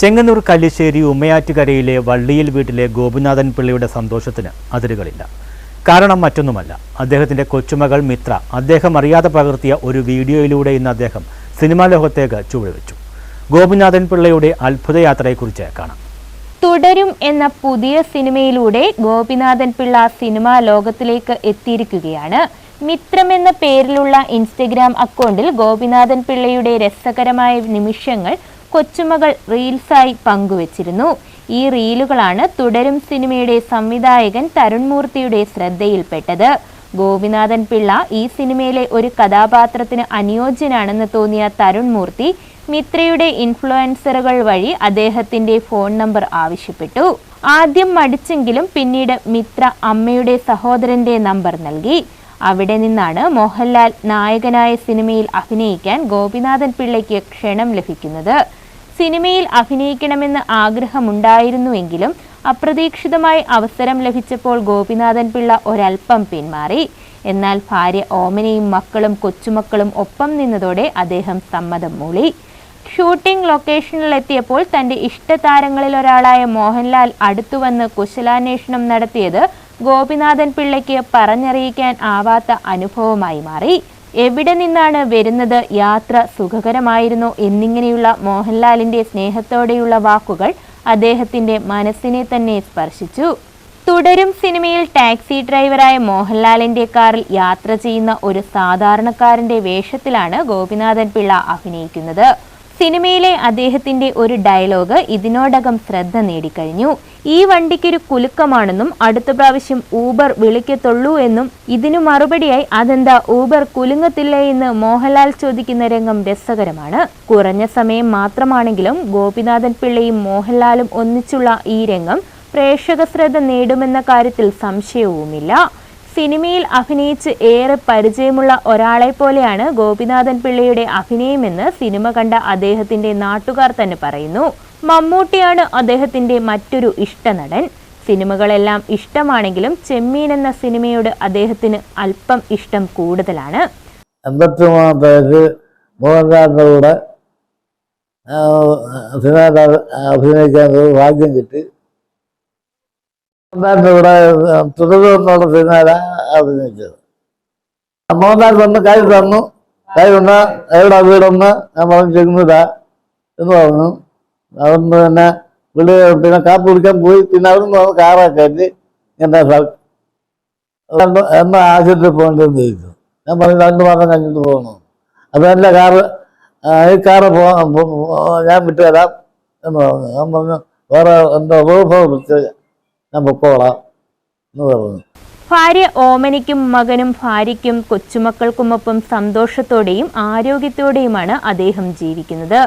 ചെങ്ങന്നൂർ കല്ലിശ്ശേരി ഉമ്മയാറ്റുകരയിലെ വള്ളിയിൽ വീട്ടിലെ ഗോപിനാഥൻ പിള്ളയുടെ സന്തോഷത്തിന് അതിരുകളില്ല. കാരണം മറ്റൊന്നുമല്ല. അദ്ദേഹത്തിന്റെ കൊച്ചുമകൾ മിത്ര അദ്ദേഹം അറിയാതെ പകർത്തിയ ഒരു വീഡിയോയിലൂടെ ഇന്ന് അദ്ദേഹം സിനിമാ ലോകത്തേക്ക് ചുവടുവെച്ചു. ഗോപിനാഥൻ പിള്ളയുടെ അത്ഭുതയാത്രയെക്കുറിച്ച് കാണാം. തുടരും എന്ന പുതിയ സിനിമയിലൂടെ ഗോപിനാഥൻ പിള്ള സിനിമാ ലോകത്തിലേക്ക് എത്തിയിരിക്കുകയാണ്. മിത്രം എന്ന പേരിലുള്ള ഇൻസ്റ്റഗ്രാം അക്കൗണ്ടിൽ ഗോപിനാഥൻ പിള്ളയുടെ രസകരമായ നിമിഷങ്ങൾ കൊച്ചുമകൾ റീൽസായി പങ്കുവച്ചിരുന്നു. ഈ റീലുകളാണ് തുടരും സിനിമയുടെ സംവിധായകൻ തരുൺമൂർത്തിയുടെ ശ്രദ്ധയിൽപ്പെട്ടത്. ഗോപിനാഥൻ പിള്ള ഈ സിനിമയിലെ ഒരു കഥാപാത്രത്തിന് അനുയോജ്യനാണെന്ന് തോന്നിയ തരുൺമൂർത്തി മിത്രയുടെ ഇൻഫ്ലുവൻസറുകൾ വഴി അദ്ദേഹത്തിന്റെ ഫോൺ നമ്പർ ആവശ്യപ്പെട്ടു. ആദ്യം മടിച്ചെങ്കിലും പിന്നീട് മിത്ര അമ്മയുടെ സഹോദരന്റെ നമ്പർ നൽകി. അവിടെ നിന്നാണ് മോഹൻലാൽ നായകനായ സിനിമയിൽ അഭിനയിക്കാൻ ഗോപിനാഥൻ പിള്ളയ്ക്ക് ക്ഷണം ലഭിക്കുന്നത്. സിനിമയിൽ അഭിനയിക്കണമെന്ന് ആഗ്രഹമുണ്ടായിരുന്നുവെങ്കിലും അപ്രതീക്ഷിതമായി അവസരം ലഭിച്ചപ്പോൾ ഗോപിനാഥൻ പിള്ള ഒരൽപ്പം പിന്മാറി. എന്നാൽ ഭാര്യ ഓമനയും മക്കളും കൊച്ചുമക്കളും ഒപ്പം നിന്നതോടെ അദ്ദേഹം സമ്മതം മൂളി. ഷൂട്ടിംഗ് ലൊക്കേഷനിലെത്തിയപ്പോൾ തന്റെ ഇഷ്ടതാരങ്ങളിൽ ഒരാളായ മോഹൻലാൽ അടുത്തുവന്ന് കുശലാന്വേഷണം നടത്തിയത് ഗോപിനാഥൻ പിള്ളയ്ക്ക് പറഞ്ഞറിയിക്കാൻ ആവാത്ത അനുഭവമായി മാറി. എവിടെ നിന്നാണ് വരുന്നത്? യാത്ര സുഖകരമായിരുന്നു? എന്നിങ്ങനെയുള്ള മോഹൻലാലിന്റെ സ്നേഹത്തോടെയുള്ള വാക്കുകൾ അദ്ദേഹത്തിന്റെ മനസ്സിനെ തന്നെ സ്പർശിച്ചു. തുടരും സിനിമയിൽ ടാക്സി ഡ്രൈവറായ മോഹൻലാലിന്റെ കാറിൽ യാത്ര ചെയ്യുന്ന ഒരു സാധാരണക്കാരന്റെ വേഷത്തിലാണ് ഗോപിനാഥൻ പിള്ള അഭിനയിക്കുന്നത്. സിനിമയിലെ അദ്ദേഹത്തിന്റെ ഒരു ഡയലോഗ് ഇതിനോടകം ശ്രദ്ധ നേടിക്കഴിഞ്ഞു. ഈ വണ്ടിക്കൊരു കുലുക്കമാണെന്നും അടുത്ത പ്രാവശ്യം ഊബർ വിളിക്കത്തുള്ളൂ എന്നും ഇതിനു മറുപടിയായി അതെന്താ ഊബർ കുലുങ്ങത്തില്ല എന്ന് മോഹൻലാൽ ചോദിക്കുന്ന രംഗം രസകരമാണ്. കുറഞ്ഞ സമയം മാത്രമാണെങ്കിലും ഗോപിനാഥൻ പിള്ളയും മോഹൻലാലും ഒന്നിച്ചുള്ള ഈ രംഗം പ്രേക്ഷക ശ്രദ്ധ നേടുമെന്ന കാര്യത്തിൽ സംശയവുമില്ല. സിനിമയിൽ അഭിനയിച്ച് ഏറെ പരിചയമുള്ള ഒരാളെ പോലെയാണ് ഗോപിനാഥൻ പിള്ളയുടെ അഭിനയമെന്ന് സിനിമ കണ്ട അദ്ദേഹത്തിന്റെ നാട്ടുകാർ തന്നെ പറയുന്നു. മമ്മൂട്ടിയാണ് അദ്ദേഹത്തിന്റെ മറ്റൊരു ഇഷ്ടനടൻ സിനിമകളെല്ലാം ഇഷ്ടമാണെങ്കിലും ചെമ്മീൻ എന്ന സിനിമയോട് അദ്ദേഹത്തിന് അല്പം ഇഷ്ടം കൂടുതലാണ്. മോഹൻലാലിന്റെ കൂടെ സിനിമയിൽ അഭിനയിക്കാൻ ഭാഗ്യം കിട്ടി. മോഹൻലാലിന്റെ കൂടെ തുടർന്നുള്ള അത് അഭിനയിച്ചത്? മോഹൻലാൽ വന്ന് കൈ തന്നു. കൈ തന്ന എവിടെ വീടൊന്ന് ഞാൻ പറഞ്ഞു ചെങ്ങുന്നില്ല എന്ന് പറഞ്ഞു. അവിടുന്ന് തന്നെ വിളി പിന്നെ കാപ്പ് കുടിക്കാൻ പോയി. പിന്നെ അവിടുന്ന് വന്ന് കാറൊക്കെ കയറ്റി എന്റെ എന്ന ആശുപത്രിയിൽ പോകേണ്ടതെന്ന് ചോദിച്ചു. ഞാൻ പറഞ്ഞു രണ്ട് മാസം കഴിഞ്ഞിട്ട് പോകണം. അത് എന്റെ കാറ് ഈ കാറ് പോ പോ- ഞാൻ വിട്ടുതരാം എന്ന് പറഞ്ഞു. ഞാൻ പറഞ്ഞു വേറെ എന്റെ ഉപഭോഗം വിളിച്ച് ഞാൻ പൊക്കോളാം എന്ന് പറഞ്ഞു. ഭാര്യ ഓമനിക്കും മകനും ഭാര്യയ്ക്കും കൊച്ചുമക്കൾക്കുമൊപ്പം സന്തോഷത്തോടെയും ആരോഗ്യത്തോടെയുമാണ് അദ്ദേഹം ജീവിക്കുന്നത്.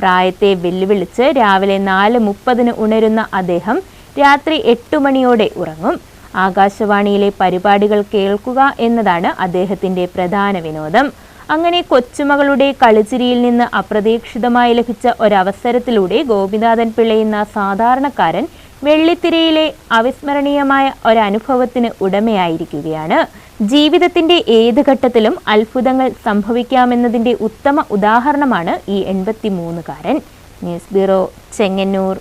പ്രായത്തെ വെല്ലുവിളിച്ച് രാവിലെ നാല് മുപ്പതിന് ഉണരുന്ന അദ്ദേഹം രാത്രി എട്ടു മണിയോടെ ഉറങ്ങും. ആകാശവാണിയിലെ പരിപാടികൾ കേൾക്കുക എന്നതാണ് അദ്ദേഹത്തിന്റെ പ്രധാന വിനോദം. അങ്ങനെ കൊച്ചുമകളുടെ കളിച്ചിരിയിൽ നിന്ന് അപ്രതീക്ഷിതമായി ലഭിച്ച ഒരവസരത്തിലൂടെ ഗോപിനാഥൻ പിള്ളയെന്ന സാധാരണക്കാരൻ വെള്ളിത്തിരയിലെ അവിസ്മരണീയമായ ഒരനുഭവത്തിന് ഉടമയായിരിക്കുകയാണ്. ജീവിതത്തിന്റെ ഏത് ഘട്ടത്തിലും അത്ഭുതങ്ങൾ സംഭവിക്കാമെന്നതിന്റെ ഉത്തമ ഉദാഹരണമാണ് ഈ എൺപത്തിമൂന്നുകാരൻ. News bureau Chengannur.